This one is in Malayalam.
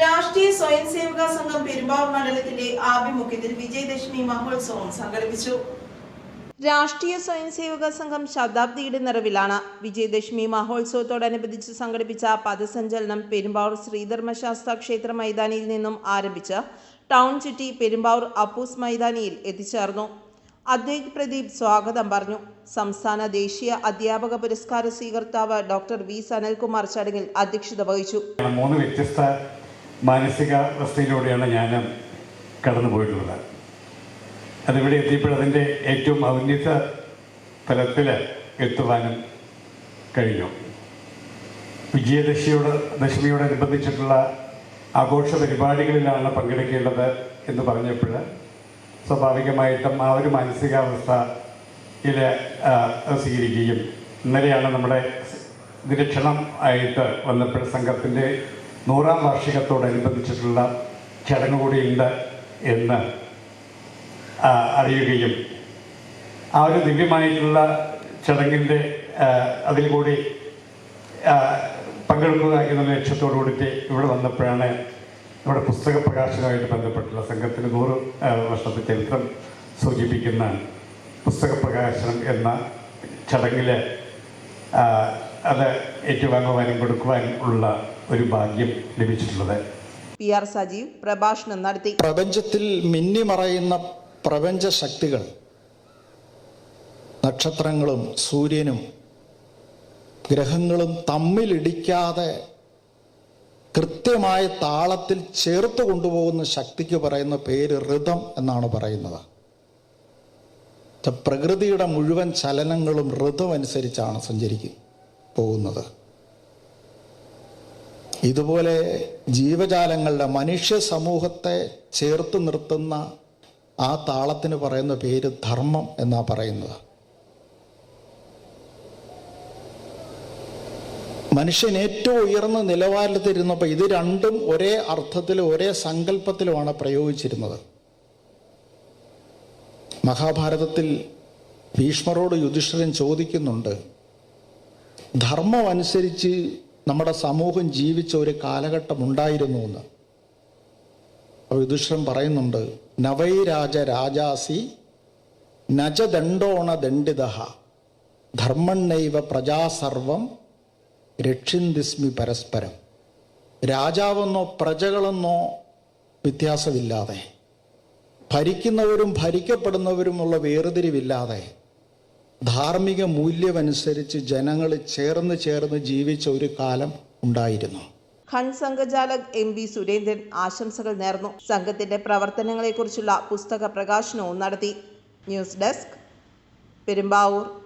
രാഷ്ട്രീയ സ്വയം സേവക സംഘം പെരുമ്പാവൂർ മണ്ഡലത്തിന്റെ ആഭിമുഖ്യത്തിൽ വിജയദശമി മഹോത്സവം സംഘടിപ്പിച്ചു. രാഷ്ട്രീയ സ്വയം സേവക സംഘം ശതാബ്ദിയുടെ നിറവിലാണ്. വിജയദശമി മഹോത്സവത്തോടനുബന്ധിച്ച് സംഘടിപ്പിച്ച പദസഞ്ചലനം പെരുമ്പാവൂർ ശ്രീധർമ്മശാസ്ത്ര ക്ഷേത്ര മൈതാനിയിൽ നിന്നും ആരംഭിച്ച് ടൗൺ ചുറ്റി പെരുമ്പാവൂർ അപ്പൂസ് മൈതാനിയിൽ എത്തിച്ചേർന്നു. അദ്വൈത് പ്രദീപ് സ്വാഗതം പറഞ്ഞു. സംസ്ഥാന ദേശീയ അധ്യാപക പുരസ്കാര സ്വീകർത്താവ് ഡോക്ടർ വി സനൽകുമാർ ചടങ്ങിൽ അധ്യക്ഷത വഹിച്ചു. മൂന്ന് വ്യത്യസ്ത മാനസികാവസ്ഥയിലൂടെയാണ് ഞാൻ കടന്നു പോയിട്ടുള്ളത് അതിവിടെ എത്തിയപ്പോഴതിന്റെ ഏറ്റവും ഔന്നത തലത്തിൽ എത്തുവാനും കഴിഞ്ഞു. വിജയദശിയോട് ദശമിയോടനുബന്ധിച്ചിട്ടുള്ള ആഘോഷ പരിപാടികളിലാണ് പങ്കെടുക്കേണ്ടത് എന്ന് പറഞ്ഞപ്പോൾ സ്വാഭാവികമായിട്ടും ആ ഒരു മാനസികാവസ്ഥയിൽ സ്വീകരിക്കുകയും ഇന്നലെയാണ് നമ്മുടെ നിരീക്ഷണം ആയിട്ട് വന്നപ്പോൾ സംഘത്തിന്റെ നൂറാം വാർഷികത്തോടനുബന്ധിച്ചിട്ടുള്ള ചടങ്ങ് കൂടിയുണ്ട് എന്ന് അറിയുകയും ആ ഒരു ദിവ്യമായിട്ടുള്ള ചടങ്ങിന്റെ അതിൽ കൂടി പങ്കെടുക്കുക എന്ന ലക്ഷ്യത്തോടു കൂടിയിട്ട് ഇവിടെ വന്നപ്പോഴാണ് നമ്മുടെ പുസ്തക പ്രകാശനവുമായിട്ട് ബന്ധപ്പെട്ടുള്ള സംഘത്തിന് നൂറ് വർഷത്തെ ചരിത്രം സൂചിപ്പിക്കുന്ന പുസ്തക പ്രകാശനം എന്ന ചടങ്ങിൽ അത് ഏറ്റുവാങ്ങുവാനും കൊടുക്കുവാനും ഉള്ള ഒരു ഭാഗ്യം ലഭിച്ചിട്ടുള്ളത്. പി ആർ സജീവ് പ്രഭാഷണം നടത്തി. പ്രപഞ്ചത്തിൽ മിന്നിമറയുന്ന പ്രപഞ്ച ശക്തികൾ നക്ഷത്രങ്ങളും സൂര്യനും ഗ്രഹങ്ങളും തമ്മിലിടിക്കാതെ കൃത്യമായ താളത്തിൽ ചേർത്ത് കൊണ്ടുപോകുന്ന ശക്തിക്ക് പറയുന്ന പേര് ഋതം എന്നാണ് പറയുന്നത്. പ്രകൃതിയുടെ മുഴുവൻ ചലനങ്ങളും ഋതം അനുസരിച്ചാണ് സഞ്ചരിക്കും പോകുന്നത്. ഇതുപോലെ ജീവജാലങ്ങളുടെ മനുഷ്യ സമൂഹത്തെ ചേർത്ത് നിർത്തുന്ന ആ താളത്തിന് പറയുന്ന പേര് ധർമ്മം എന്നാ പറയുന്നത്. മനുഷ്യൻ ഏറ്റവും ഉയർന്ന നിലവാരത്തിരുന്നപ്പോൾ ഇത് രണ്ടും ഒരേ അർത്ഥത്തിലും ഒരേ സങ്കല്പത്തിലുമാണ് പ്രയോഗിച്ചിരുന്നത്. മഹാഭാരതത്തിൽ ഭീഷ്മരോട് യുധിഷ്ഠിരൻ ചോദിക്കുന്നുണ്ട് ധർമ്മം അനുസരിച്ച് നമ്മുടെ സമൂഹം ജീവിച്ച ഒരു കാലഘട്ടം ഉണ്ടായിരുന്നു എന്ന്. യുധിഷ്ഠിരൻ പറയുന്നുണ്ട് നവൈ രാജ രാജാസി നജദണ്ഡോണ ദണ്ഡിതഹ ധർമ്മണ്ണൈവ പ്രജാസർവം രക്ഷിന്തിസ്മി പരസ്പരം. രാജാവെന്നോ പ്രജകളെന്നോ വ്യത്യാസമില്ലാതെ ഭരിക്കുന്നവരും ഭരിക്കപ്പെടുന്നവരുമുള്ള വേർതിരിവില്ലാതെ ധാർമ്മിക മൂല്യമനുസരിച്ച് ജനങ്ങൾ ചേർന്ന് ചേർന്ന് ജീവിച്ച ഒരു കാലം ഉണ്ടായിരുന്നു. ഖൻ സംഘചാലക് എം വി സുരേന്ദ്രൻ ആശംസകൾ നേർന്നു. സംഘത്തിന്റെ പ്രവർത്തനങ്ങളെക്കുറിച്ചുള്ള പുസ്തക പ്രകാശനവും നടത്തി. News desk Perumbavoor.